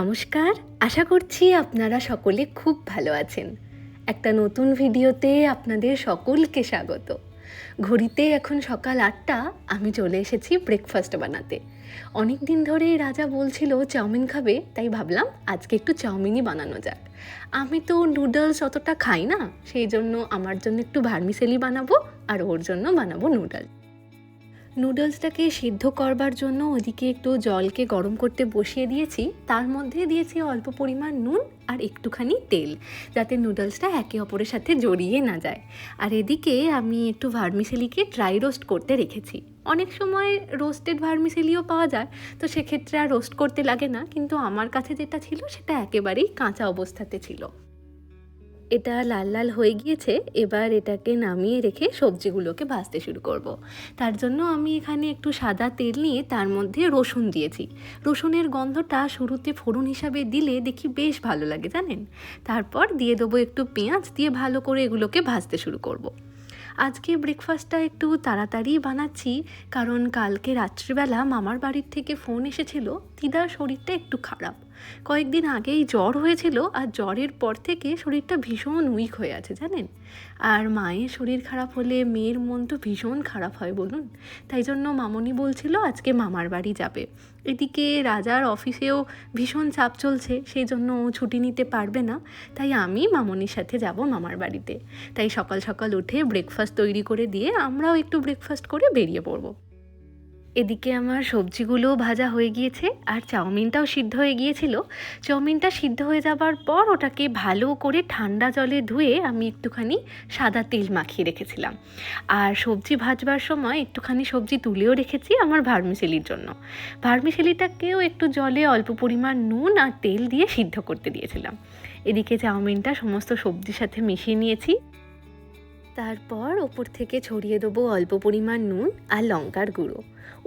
নমস্কার, আশা করছি আপনারা সকলে খুব ভালো আছেন। একটা নতুন ভিডিওতে আপনাদের সকলকে স্বাগত। ঘড়িতে এখন সকাল আটটা, আমি চলে এসেছি ব্রেকফাস্ট বানাতে। অনেক দিন ধরেই রাজা বলছিল চাউমিন খাবে, তাই ভাবলাম আজকে একটু চাউমিনই বানানো যাক। আমি তো নুডলস অতটা খাই না, সেই জন্য আমার জন্য একটু ভার্মিসেলি বানাবো আর ওর জন্য বানাবো নুডলস নুডলসটাকে সিদ্ধ করবার জন্য ওদিকে একটু জলকে গরম করতে বসিয়ে দিয়েছি। তার মধ্যে দিয়েছি অল্প পরিমাণ নুন আর একটুখানি তেল, যাতে নুডলসটা একে অপরের সাথে জড়িয়ে না যায়। আর এদিকে আমি একটু ভার্মিসেলিকে ড্রাই রোস্ট করতে রেখেছি। অনেক সময় রোস্টেড ভার্মিসেলিও পাওয়া যায়, তো সেক্ষেত্রে আর রোস্ট করতে লাগে না, কিন্তু আমার কাছে যেটা ছিল সেটা একেবারেই কাঁচা অবস্থাতে ছিল। এটা লাল লাল হয়ে গিয়েছে, এবার এটাকে নামিয়ে রেখে সবজিগুলোকে ভাজতে শুরু করব। তার জন্য আমি এখানে একটু সাদা তেল নিয়ে তার মধ্যে রসুন দিয়েছি রসুনের গন্ধটা শুরুতে ফোড়ন হিসাবে দিলে দেখি বেশ ভালো লাগে, জানেন তারপর দিয়ে দেবো একটু পেঁয়াজ দিয়ে ভালো করে এগুলোকে ভাজতে শুরু করব। আজকে ব্রেকফাস্টটা একটু তাড়াতাড়ি বানাচ্ছি, কারণ কালকে রাত্রিবেলা মামার বাড়ির থেকে ফোন এসেছিল দিদার শরীরটা একটু খারাপ কয়েকদিন আগেই জ্বর হয়েছিল আর জ্বরের পর থেকে শরীরটা ভীষণ উইক হয়ে আছে, জানেন? আর মায়ের শরীর খারাপ হলে মেয়ের মন তো ভীষণ খারাপ হয়, বলুন। তাই জন্য মামনি বলছিল, আজকে মামার বাড়ি যাবে। এদিকে রাজার অফিসেও ভীষণ চাপ চলছে, সেই জন্য ও ছুটি নিতে পারবে না। তাই আমি মামনির সাথে যাব মামার বাড়িতে। তাই সকাল সকাল উঠে ব্রেকফাস্ট তৈরি করে দিয়ে আমরাও একটু ব্রেকফাস্ট করে বেরিয়ে পড়ব। এদিকে আমার সবজিগুলো ভাজা হয়ে গিয়েছে আর চাউমিনটাও সিদ্ধ হয়ে গিয়েছিল। চাউমিনটা সিদ্ধ হয়ে যাবার পর ওটাকে ভালো করে ঠান্ডা জলে ধুয়ে আমি একটুখানি সাদা তেল মাখিয়ে রেখেছিলাম। আর সবজি ভাজবার সময় একটুখানি সবজি তুলেও রেখেছি আমার ভার্মিসেলির জন্য। ভার্মিসেলিটাকেও একটু জলে অল্প পরিমাণ নুন আর তেল দিয়ে সিদ্ধ করতে দিয়েছিলাম। এদিকে চাউমিনটা সমস্ত সবজির সাথে মিশিয়ে নিয়েছি। তারপর ওপর থেকে ছড়িয়ে দেবো অল্প পরিমাণ নুন আর লঙ্কার গুঁড়ো।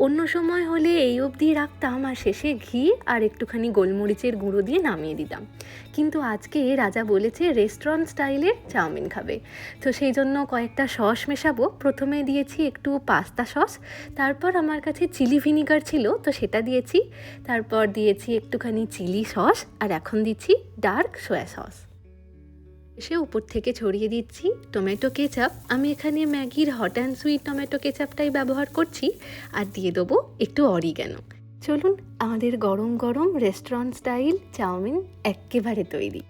অন্য সময় হলে এই অবধি রাখতাম আর শেষে ঘি আর একটুখানি গোলমরিচের গুঁড়ো দিয়ে নামিয়ে দিতাম। কিন্তু আজকে রাজা বলেছে রেস্টুরেন্ট স্টাইলের চাউমিন খাবে। তো সেই জন্য কয়েকটা সস মেশাবো। প্রথমে দিয়েছি একটু পাস্তা সস, তারপর আমার কাছে চিলি ভিনিগার ছিল তো সেটা দিয়েছি। তারপর দিয়েছি একটুখানি চিলি সস আর এখন দিচ্ছি ডার্ক সয়া সস। এসে উপর থেকে ছড়িয়ে দিচ্ছি। টমেটো কেচাপ, আমি এখানে ম্যাগির হট অ্যান্ড সুইট টমেটো কেচাপটাই ব্যবহার করছি আর দিয়ে দেবো একটু অরিগ্যানো চলুন আমাদের গরম গরম রেস্টুরেন্ট স্টাইল চাউমিন একেবারে তৈরি।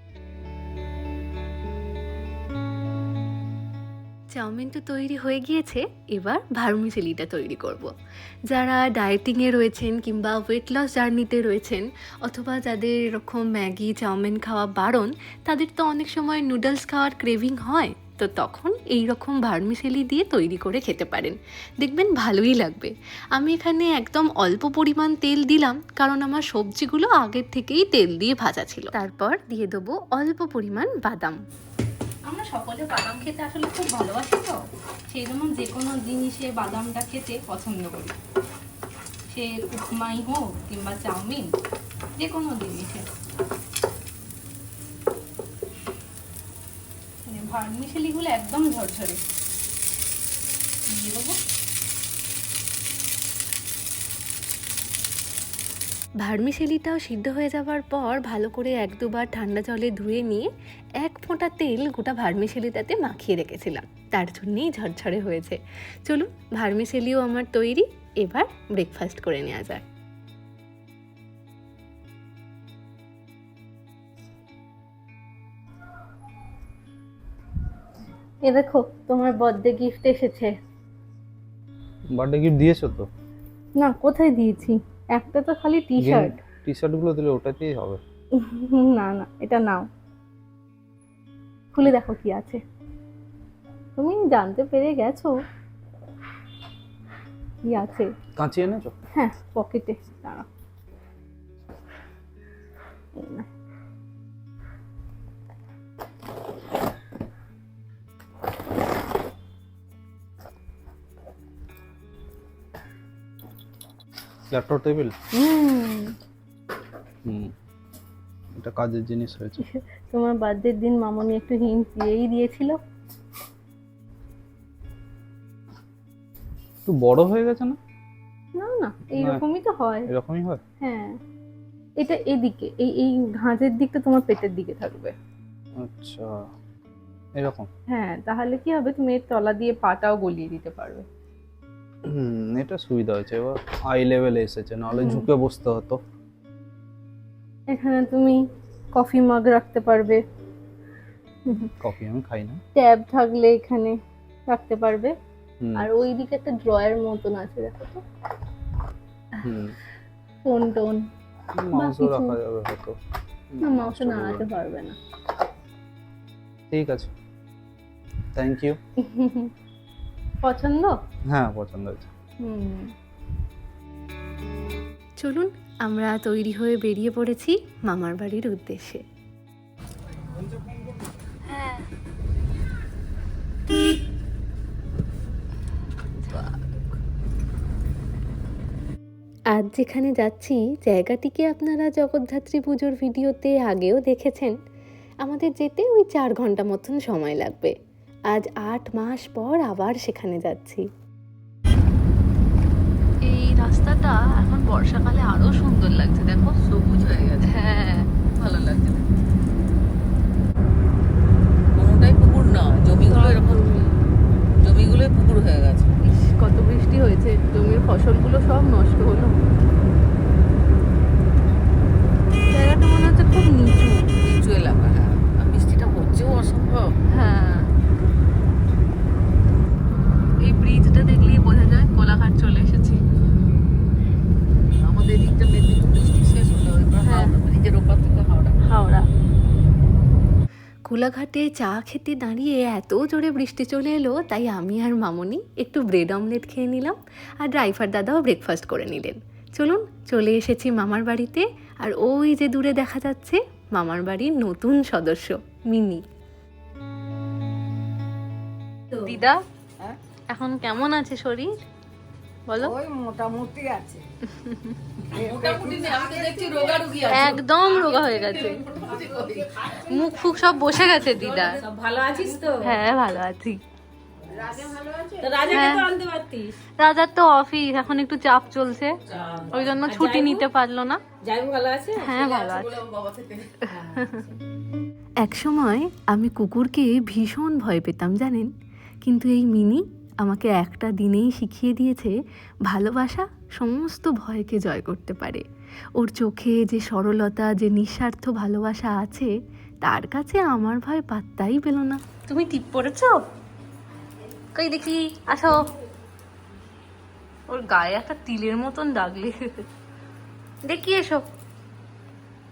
চাউমিন তো তৈরি হয়ে গিয়েছে, এবার ভার্মিসেলিটা তৈরি করব। যারা ডায়েটিংয়ে রয়েছেন কিংবা ওয়েট লস জার্নিতে রয়েছেন, অথবা যাদের এরকম ম্যাগি, চাউমিন খাওয়া বারণ, তাদের তো অনেক সময় নুডলস খাওয়ার ক্রেভিং হয়, তো তখন এই রকম ভার্মিসেলি দিয়ে তৈরি করে খেতে পারেন। দেখবেন ভালোই লাগবে। আমি এখানে একদম অল্প পরিমাণ তেল দিলাম, কারণ আমার সবজিগুলো আগের থেকেই তেল দিয়ে ভাজা ছিল। তারপর দিয়ে দেবো অল্প পরিমাণ বাদাম। আমরা সকলে বাদাম খেতে আসলে খুব ভালোবাসি তো। সেই জন্য যে কোনো জিনিসে বাদামটা খেতে পছন্দ করি। সে উপমাই হোক কিংবা চাউমিন, যে কোনো জিনিসে। ভার্মিসেলিগুলো একদম ঝরঝরে। দিয়ে দেবো। ভার্মিসেলিটাও সিদ্ধ হয়ে যাওয়ার পর ভালো করে এক দুবার ঠান্ডা জলে ধুয়ে নিয়ে ফোঁটা তেল গোটা ভার্মিসেলিটাতে মাখিয়ে রেখেছিলাম। তার জন্যেই ঝরঝরে হয়েছে। চলুন ভার্মিসেলিও আমার তৈরি। এবার ব্রেকফাস্ট করে নেওয়া যাক। এ দেখো তোমার বার্থডে গিফট এসেছে। বার্থডে গিফট দিয়েছ তো? না কোথায় দিয়েছি? একটা তো খালি টি শার্ট টি শার্টগুলো দিলে ওটাতেই হবে। না না এটা নাও। খুলে দেখো কি আছে। তুমি জানতে পেরে গেছো কি আছে। কাঁচি এনেছো? হ্যাঁ পকেটে নাও। ল্যাপটপ টেবিল হুম। হুম। এটা কাজের জিনিস হয়েছে। তোমার বার্থডের দিন মামনি একটু হিন্ট দিয়েই দিয়েছিল। একটু বড় হয়ে গেছে না? না না এইরকমই তো হয়। এরকমই হয়? হ্যাঁ। এটা এদিকে এই এই ভাঁজের দিকটা তোমার পেটের দিকে থাকবে। আচ্ছা এরকম? হ্যাঁ তাহলে কি হবে? তুমি এর তলা দিয়ে পাটাও গলিয়ে দিতে পারবে। হুম এটা সুবিধা হয়েছে। এবার আই লেভেলে এসেছে নাহলে ঝুঁকে বসতে হতো। এখানে তুমি কফি মাগ রাখতে পারবে। কফি আমি খাই না। ট্যাব থাকলে এখানে রাখতে পারবে। আর ওই দিকে একটা ড্রয়ার মতন আছে দেখো তো। হুম। Phone tone. মাংস রাখা যাবে হয়তো। না চলবে নাড়াতে পারবে না। ঠিক আছে। থ্যাংক ইউ পছন্দ? হ্যাঁ পছন্দ হয়েছে। হুম। চলুন, আমরা তৈরি হয়ে বেরিয়ে পড়েছি মামার বাড়ির উদ্দেশ্যে। আজ যেখানে যাচ্ছি জায়গাটিকে আপনারা জগদ্ধাত্রী পুজোর ভিডিওতে আগেও দেখেছেন? আমাদের যেতে ওই চার ঘণ্টা মতন সময় লাগবে। আজ আট মাস পর আবার সেখানে যাচ্ছি। রাস্তাটা এখন বর্ষাকালে আরও সুন্দর লাগছে দেখো। সবুজ হয়ে গেছে। হ্যাঁ ভালো লাগছে। কোনোটাই পুকুর না জমিগুলো এরকম জমিগুলোই পুকুর হয়ে গেছে। কত বৃষ্টি হয়েছে জমির ফসলগুলো সব নষ্ট হলো। জায়গাটা মনে হচ্ছে খুব নিচু। নিচু এলাকা হ্যাঁ আর বৃষ্টিটা হচ্ছেও অসম্ভব হ্যাঁ এই ব্রিজটা দেখলেই বোঝা যায় কোলাঘাট চলে এসেছি আমাদের দিকটা মেদিনীপুর বৃষ্টি শেষ হলো এবার হ্যাঁ। হাওড়া ব্রিজের ওপার থেকে হাওড়া হাওড়া কোলাঘাটে চা খেতে দাঁড়িয়ে এত জোরে বৃষ্টি চলে এলো তাই আমি আর মামনি একটু ব্রেড অমলেট খেয়ে নিলাম আর ড্রাইভার দাদাও ব্রেকফাস্ট করে নিলেন। চলুন চলে এসেছি মামার বাড়িতে আর ওই যে দূরে দেখা যাচ্ছে মামার বাড়ির নতুন সদস্য মিনি। দিদা হ্যাঁ? এখন কেমন আছে শরীর? বলো। ওই মোটামুটি আছে। একদম রোগা হয়ে গেছে। মুখ ফুক সব বসে গেছে দিদা। ভালো আছিস তো? হ্যাঁ ভালো আছি। হ্যাঁ। তো আনতে পারতিস। রাজার তো অফিস এখন একটু চাপ চলছে। ওই জন্য ছুটি নিতে পারল না। যাই ভালো আছে? হ্যাঁ ভালো আছে এক সময় আমি কুকুরকে ভীষণ ভয় পেতাম জানেন? কিন্তু এই মিনি আমাকে একটা দিনেই শিখিয়ে দিয়েছে, ভালোবাসা সমস্ত ভয়কে জয় করতে পারে। ওর চোখে যে সরলতা, যে নিঃস্বার্থ ভালোবাসা আছে, তার কাছে আমার ভয় পাত্তাই পেল না। তুমি টিপ পড়েছো কই দেখি, আসো। ওর গায়ে একটা তিলের মতন দাগ লেগে দেখি এসো।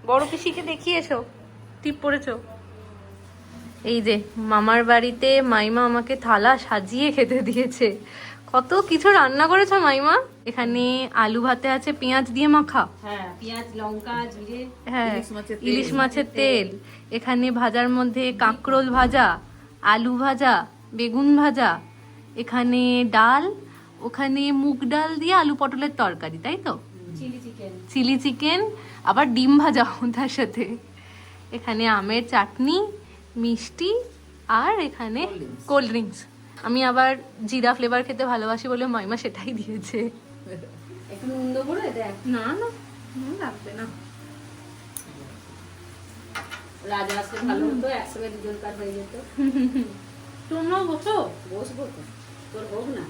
বড় পিসিকে দেখিয়ে এসো। টিপ পড়েছো এই যে মামার বাড়িতে মাইমা আমাকে থালা সাজিয়ে খেতে দিয়েছে। কত কিছু রান্না করেছ মাইমা? এখানে আলু ভাতে আছে পেঁয়াজ দিয়ে মাখা। হ্যাঁ পেঁয়াজ লঙ্কা জিরে হ্যাঁ ইলিশ মাছের তেল। এখানে ভাজার মধ্যে কাঁকরোল ভাজা আলু ভাজা বেগুন ভাজা। এখানে ডাল ওখানে মুগ ডাল দিয়ে আলু পটলের তরকারি তাই তো? Chilli chicken. চিলি চিকেন আবার ডিম ভাজা তার সাথে। এখানে আমের চাটনি মিষ্টি আর এখানে কোল্ড ড্রিঙ্কস আমি আবার জিরা ফ্লেভার খেতে ভালোবাসি বলে মাইমা সেটাই দিয়েছে। একটু নুন দেবো রে দেখ না না নুন লাগবে না। রাজা আসলে ভালো হতো একসঙ্গে দুজন কাজ হয়ে যেত। তোমরাও বসো। বসবো তো তোর হোক না।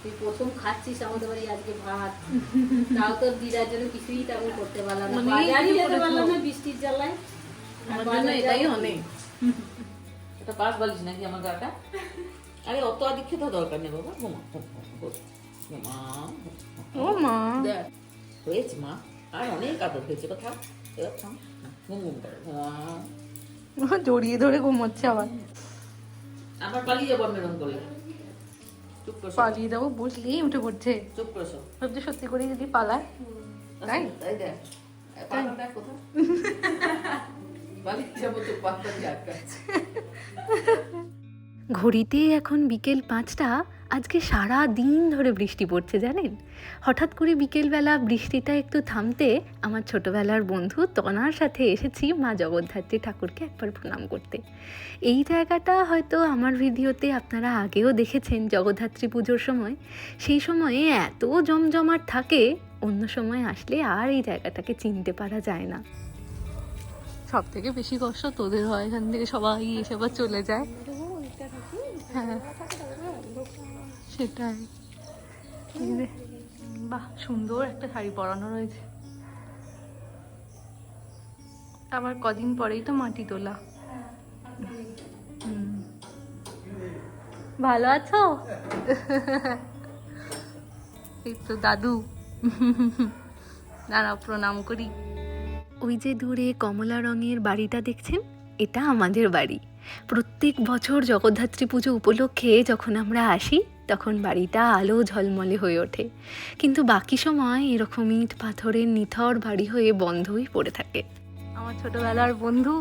তুই প্রথম খাচ্ছিস আমাদের বাড়ি আজকে ভাত। তাও তোর দিদার জন্য কিছুই তেমন করতে পারলাম না। বাজারই যেতে পারলাম না বৃষ্টির জ্বালায়। আমার জন্য এটাই অনেক এটা নাকি আমার গাটা? আরে অত আদিক্ষিত দরকার নেই বাবা। ঘুমা ঘুমা ও মা। হয়েছে মা। আর অনেক আদর হয়েছে কথা এবার থাম। ঘুম ঘুম করে। জড়িয়ে ধরে ঘুমোচ্ছে আবার। আবার পালিয়ে যাব করলে পালিয়ে দেবো বসলেই উঠে পড়ছে। চুপ করে শো। ভাবছি সত্যি করে যদি পালায়। তাই? তাই? দেখ। পাতা ঘড়িতে এখন বিকেল পাঁচটা, আজকে সারা দিন ধরে বৃষ্টি পড়ছে, জানেন? হঠাৎ করে বিকেলবেলা বৃষ্টিটা একটু থামতে আমার ছোটবেলার বন্ধু তনার সাথে এসেছি মা জগদ্ধাত্রী ঠাকুরকে একবার প্রণাম করতে। এই জায়গাটা হয়তো আমার ভিডিওতে আপনারা আগেও দেখেছেন জগদ্ধাত্রী পুজোর সময়। সেই সময়ে এত জমজমাট থাকে, অন্য সময় আসলে আর এই জায়গাটাকে চিনতে পারা যায় না। সব থেকে বেশি কষ্ট তোদের হয়? এখান থেকে সবাই এসে আবার চলে যায়। হ্যাঁ। সেটাই। বাহ, সুন্দর একটা শাড়ি পরানো রয়েছে। আবার কদিন পরেই তো মাটি তোলা। ভালো আছো? এই তো দাদু। দাঁড়াও, প্রণাম করি। ওই যে দূরে কমলা রঙের বাড়িটা দেখছেন? এটা আমাদের বাড়ি। প্রত্যেক বছর জগদ্ধাত্রী পুজো উপলক্ষে যখন আমরা আসি তখন বাড়িটা আলো ঝলমলে হয়ে ওঠে। কিন্তু বাকি সময় এরকম ইট পাথরের নিথর বাড়ি হয়ে বন্ধই পড়ে থাকে। আমার ছোটবেলার বন্ধু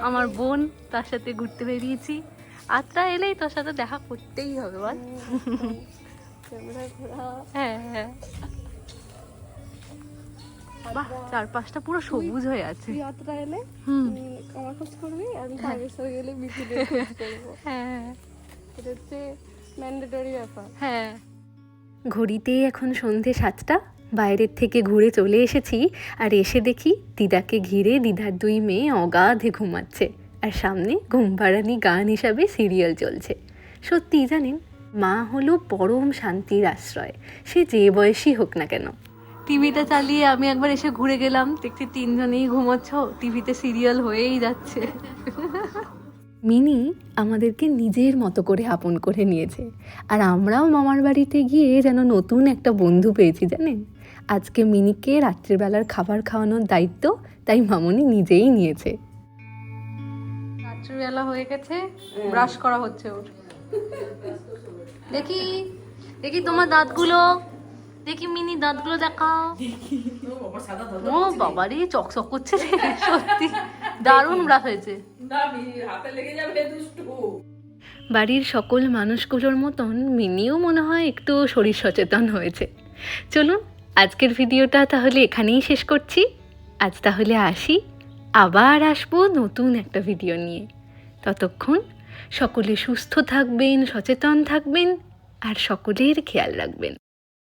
আমার বোন তার সাথে ঘুরতে বেরিয়েছি। আত্রা এলেই তোর সাথে দেখা করতেই হবে বল। হ্যাঁ হ্যাঁ। বাহ চারপাশটা পুরো সবুজ হয়ে আছে। যাত্রা এলে আমার খোঁজ করবি আমি গেলে করব। হ্যাঁ। এটা হচ্ছে ম্যান্ডেটরি ব্যাপার। হ্যাঁ। ঘড়িতে এখন সন্ধে সাতটা বাইরের থেকে ঘুরে চলে এসেছি আর এসে দেখি দিদাকে ঘিরে দিদার দুই মেয়ে অগাধে ঘুমাচ্ছে আর সামনে ঘুমপাড়ানি গান হিসাবে সিরিয়াল চলছে। সত্যি জানেন মা হলো পরম শান্তির আশ্রয় সে যে বয়সী হোক না কেন। টিভিটা চালিয়ে আমি একবার এসে ঘুরে গেলাম। দেখছি তিনজনেই ঘুমোচ্ছ টিভিতে সিরিয়াল হয়েই যাচ্ছে। মিনি আমাদেরকে নিজের মতো করে আপন করে নিয়েছে। আর আমরাও মামার বাড়িতে গিয়ে যেন নতুন একটা বন্ধু পেয়েছি জানেন? আজকে মিনিকে রাত্রিবেলার খাবার খাওয়ানোর দায়িত্ব তাই মামনি নিজেই নিয়েছে। রাত্রিবেলা হয়ে গেছে ব্রাশ করা হচ্ছে ওর। দেখি দেখি তোমার দাঁতগুলো। দেখি মিনি দাঁতগুলো দেখাও। ও বাবারে চকচক করছে রে সত্যি। দারুণ ব্রাশ হয়েছে। হাতে লেগে যাবে দুষ্টু। বাড়ির সকল মানুষগুলোর মতন মিনিও মনে হয় একটু শরীর সচেতন হয়েছে। চলুন আজকের ভিডিওটা তাহলে এখানেই শেষ করছি। আজ তাহলে আসি আবার আসব নতুন একটা ভিডিও নিয়ে। ততক্ষণ সকলে সুস্থ থাকবেন সচেতন থাকবেন আর সকলের খেয়াল রাখবেন।